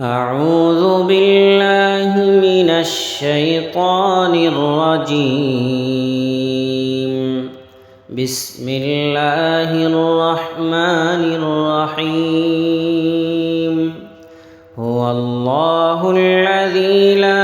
أعوذ بالله من الشيطان الرجيم. بسم الله الرحمن الرحيم. هو الله الذي لا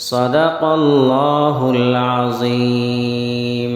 صدق الله العظيم.